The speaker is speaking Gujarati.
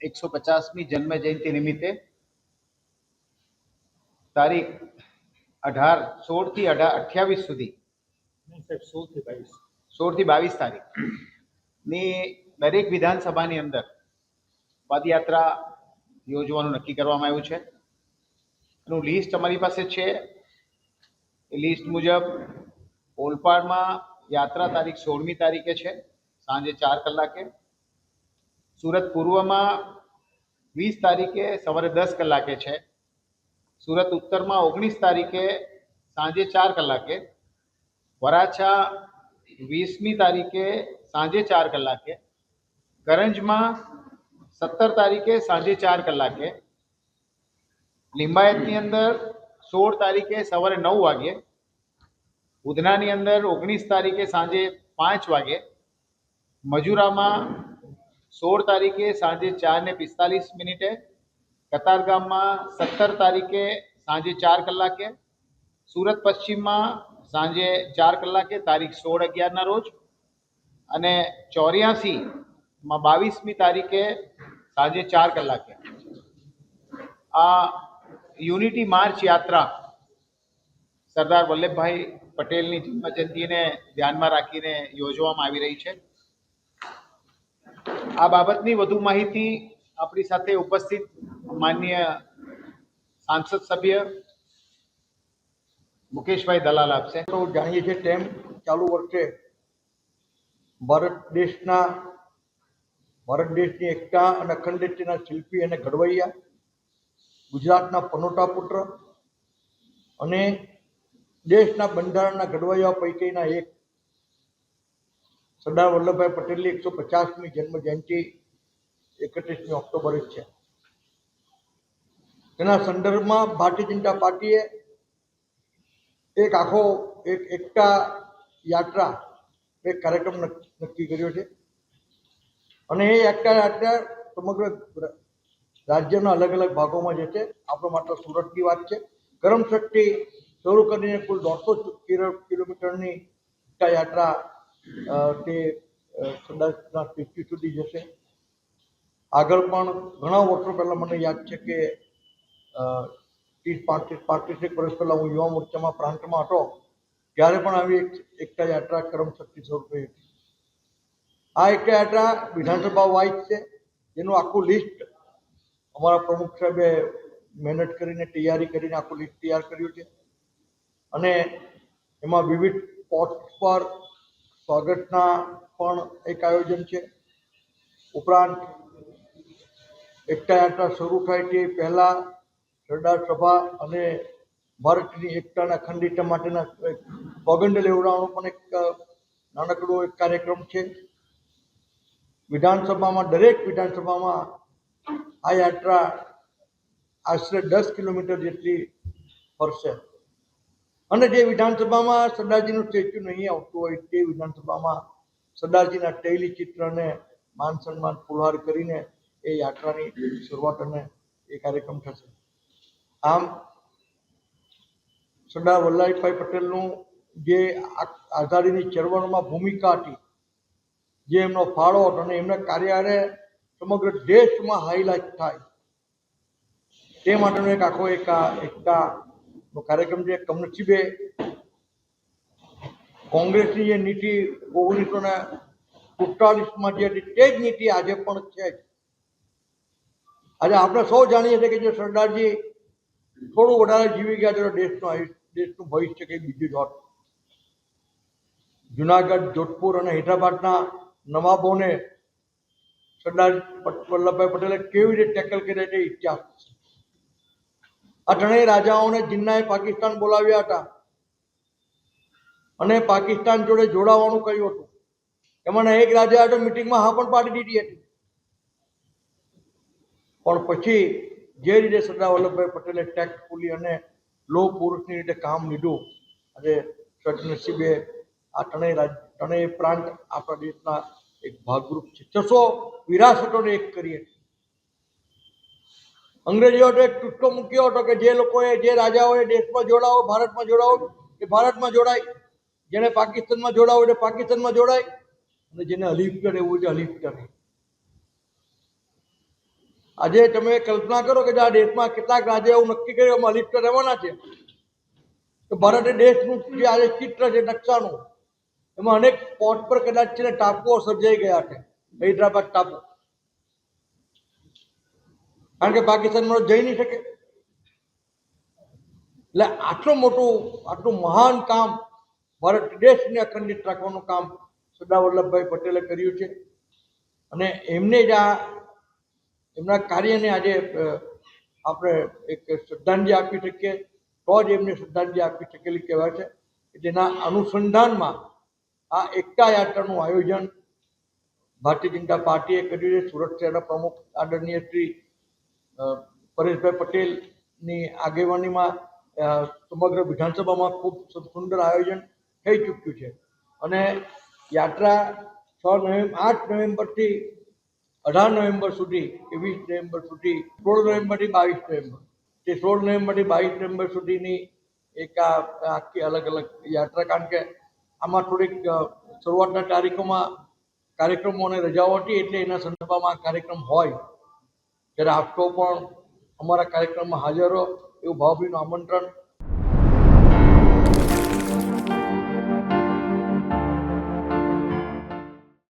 એકસો પચાસમી જન્મ જયંતિ નિમિત્તે તારીખ અઢાર સોળથી અઢાર અઠ્યાવીસ સુધી. સોળથી બાવીસ તારીખ. ની દરેક વિધાનસભાની અંદર પદયાત્રા યોજવાનું નક્કી કરવામાં આવ્યું છે. એનું લિસ્ટ અમારી પાસે છે. એ લિસ્ટ મુજબ ઓલપાડમાં યાત્રા તારીખ સોળમી તારીખે છે. સાંજે ચાર કલાકે. સુરત પૂર્વમાં વીસ તારીખે સવારે દસ કલાકે છે. સુરત ઉત્તરમાં ઓગણીસ તારીખે સાંજે ચાર કલાકે. વરાછા વીસમી તારીખે સાંજે ચાર કલાકે. કરંજમાં સત્તર તારીખે સાંજે ચાર કલાકે. લિંબાયતની અંદર સોળ તારીખે સવારે નવ વાગે. ઉધનાની અંદર ઓગણીસ તારીખે સાંજે પાંચ વાગે. મજુરામાં સોળ તારીખે સાંજે ચાર ને પિસ્તાલીસ મિનિટે કતારગામમાં સત્તર તારીખે સાંજે ચાર કલાકે, સુરત પશ્ચિમમાં સાંજે ચાર કલાકે, તારીખ સોળ અગિયારના રોજ અને ચોર્યાસીમાં બાવીસમી તારીખે સાંજે ચાર કલાકે. આ યુનિટી માર્ચ યાત્રા સરદાર વલ્લભભાઈ પટેલની જન્મજયંતિને ધ્યાનમાં રાખીને યોજવામાં આવી રહી છે. આ બાબતની વધુ માહિતી આપણી સાથે ઉપસ્થિત માન્ય સાંસદ સભ્ય મુકેશભાઈ દલાલ આપશે. તો જાણીએ છીએ તેમ ચાલુ વર્ષે ભારત દેશના ભારત દેશની એકતા અને અખંડિતના શિલ્પી અને ઘડવૈયા, ગુજરાતના પનોટા પુત્ર અને દેશના બંધારણના ઘડવૈયા પૈકીના એક સરદાર વલ્લભભાઈ પટેલની એકસો પચાસમી જન્મ જયંતિ એકત્રીસમી ઓક્ટોબરે છે. તેના સંદર્ભમાં ભારતીય જનતા પાર્ટીએ એક આખો, એક એકતા યાત્રા એક કાર્યક્રમ નક્કી કર્યો છે. અને એ એકતા યાત્રા સમગ્ર રાજ્યના અલગ અલગ ભાગોમાં જશે આપણો માત્ર સુરતની વાત છે. કરમશક્તિ શરૂ કરીને કુલ દોઢસો કિલોમીટરની એકતા યાત્રા તે કદાચના સરદારના સુધી જશે. આગળ પણ ઘણા વર્ષો પહેલાં મને યાદ છે કે ત્રીસ, પાંત્રીસ, પાંત્રીસેક વર્ષ પહેલાં હું યુવા મોરચામાં, પ્રાંતમાં હતો, ત્યારે પણ આવી એક, એકતા યાત્રા કરમ શક્તિ સ્વરૂપે હતી. આ એકતા યાત્રા વિધાનસભા વાઇઝ છે. જેનું આખું લિસ્ટ અમારા પ્રમુખ સાહેબે મહેનત કરીને, તૈયારી કરીને આખું લિસ્ટ તૈયાર કર્યું છે. અને એમાં વિવિધ પોસ્ટ પર સ્વાગતના પણ એક આયોજન છે. ઉપરાંત એકતા યાત્રા શરૂ થાય તે પહેલાં સરદાર સભા અને ભારતની એકતાના ખંડિત માટેના સોગંદ લેવડાવવાનો પણ એક નાનકડો એક કાર્યક્રમ છે. વિધાનસભામાં, દરેક વિધાનસભામાં આ યાત્રા આશરે દસ કિલોમીટર જેટલી ફરશે. અને જે વિધાનસભામાં સરદારજીનું સ્ટેચ્યુ નહીં આવતું હોય તે વિધાનસભામાં સરદારજીના તૈલી ચિત્રને માન સન્માન પુલહાર કરીને એ યાત્રાની શરૂઆત અને એ કાર્યક્રમ થશે. આમ, સરદાર વલ્લભભાઈ પટેલનું જે આઝાદીની ચળવળમાં ભૂમિકા હતી, જે એમનો ફાળો હતો અને એમના કાર્યારે સમગ્ર દેશમાં હાઇલાઇટ થાય, તે માટેનો એક આખો એક આ એકતાનો કાર્યક્રમ છે કમનસીબે કોંગ્રેસની જે નીતિ ઓગણીસો ને સુડતાલીસમાં જે હતી તે જ નીતિ આજે પણ છે આજે આપણે સૌ જાણીએ છીએ કે જે સરદારજી થોડું વધારે જીવી ગયા તો દેશનું દેશનું ભવિષ્ય કંઈક બીજું જ હોત જુનાગઢ, જોધપુર અને હૈદરાબાદના નવાબોને સરદાર વલ્લભભાઈ પટેલે કેવી રીતે ટેકલ કરી તે ઇતિહાસ. આ ત્રણેય રાજાઓને જિન્નાએ પાકિસ્તાન બોલાવ્યા હતા. અને પાકિસ્તાન જોડે જોડાવાનું કહ્યું હતું. એમાંના એક રાજા તો મિટિંગમાં હા પણ પાડી દીધી હતી. પણ પછી જે રીતે સરદાર વલ્લભભાઈ પટેલે ટેક્ટફુલી અને લો પુરુષની રીતે કામ લીધું, આજે સદનસીબે આ ત્રણેય ત્રણેય પ્રાંત આપણા દેશના એક ભાગરૂપ છે. છસો વિરાસતોને એક કરીએ. અંગ્રેજીઓ ટુસ્કો મૂક્યો હતો કે જે લોકોએ, જે રાજાઓએ દેશમાં જોડાવો, ભારતમાં જોડાવો, એ ભારતમાં જોડાય. જેને પાકિસ્તાનમાં જોડાવો એટલે પાકિસ્તાનમાં જોડાય. અને જેને હલીફ કરે એવું છે હલીફ કરે આજે તમે કલ્પના કરો કે આ દેશમાં કેટલાક રાજ્ય એવું નક્કી કર્યું અમે અલિપ્ત રહેવાના છે. તો ભારત દેશનું જે આજે ચિત્ર છે, નકશાનું, એમાં અનેક સ્પોટ પર કદાચ છે ટાપુઓ સર્જાઈ ગયા છે. હૈદરાબાદ ટાપુ. કારણ કે પાકિસ્તાનમાં જઈ નહીં શકે. એટલે આટલું મોટું, આટલું મહાન કામ ભારત દેશને અખંડિત રાખવાનું કામ સરદાર વલ્લભભાઈ પટેલે કર્યું છે. અને એમને જ આ, એમના કાર્યને આજે આપણે એક શ્રદ્ધાંજલિ આપી શકીએ. તો જ એમને શ્રદ્ધાંજલિ આપી શકેલી કહેવાય છે જેના અનુસંધાનમાં આ એકતા યાત્રાનું આયોજન ભારતીય જનતા પાર્ટીએ કર્યું છે. સુરત શહેરના પ્રમુખ આદરણીય શ્રી પરેશભાઈ પટેલની આગેવાનીમાં સમગ્ર વિધાનસભામાં ખૂબ સુંદર આયોજન થઈ ચૂક્યું છે. અને યાત્રા છ નવેમ્બર આઠ નવેમ્બરથી અઢાર નવેમ્બર સુધી કે નવેમ્બર સુધી, સોળ નવેમ્બરથી બાવીસ નવેમ્બર તે સોળ નવેમ્બરથી બાવીસ નવેમ્બર સુધીની એક આ, આખી અલગ અલગ યાત્રા, કારણ કે આમાં થોડીક શરૂઆતના તારીખોમાં કાર્યક્રમો અને રજાઓ હતી એટલે એના સંદર્ભમાં કાર્યક્રમ હોય. ત્યારે આપ સૌ પણ અમારા કાર્યક્રમમાં હાજર રહો એવું ભાવભીનું આમંત્રણ